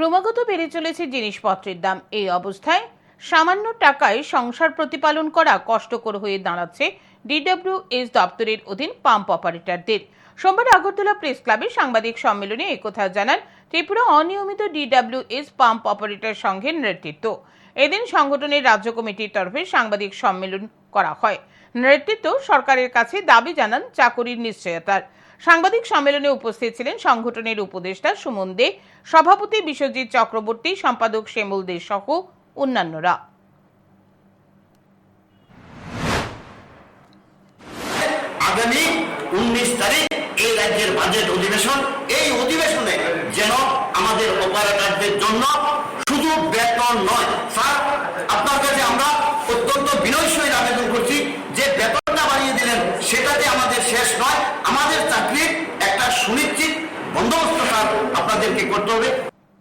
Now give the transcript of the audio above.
ক্রমাগত বেড়ে চলেছে জিনিসপত্রের দাম। এই অবস্থায় সামান্য টাকায় সংসার প্রতিপালন করা কষ্টকর হয়ে দাঁড়াচ্ছে ডিডব্লিউএস দপ্তরের অধীন পাম্প অপারেটরদের। সোমবার আগরতলা প্রেস ক্লাবে সাংবাদিক সম্মেলনে একথা জানান ত্রিপুরা অনিয়মিত ডিডব্লিউএস পাম্প অপারেটর সংঘের নেতৃত্ব। এদিন সংগঠনের রাজ্য কমিটির তরফে সাংবাদিক সম্মেলন করা হয়। নেতৃত্ব সরকারের কাছে দাবি জানান চাকরির নিশ্চয়তার। সাংবাদিক সম্মেলনে উপস্থিত ছিলেন সংগঠনের উপদেষ্টা সুমন দে, সভাপতি বিশ্বজিৎ চক্রবর্তী, সম্পাদক শ্যামল দে সহ অন্যান্যরা। আগামী উনিশ তারিখ এই রাজ্যের বাজেট অধিবেশন, এই অধিবেশনে যেন আমাদের জন্য শুধু বেতন নয় বন্দোবস্ত স্যার আপনাদেরকে করতে হবে।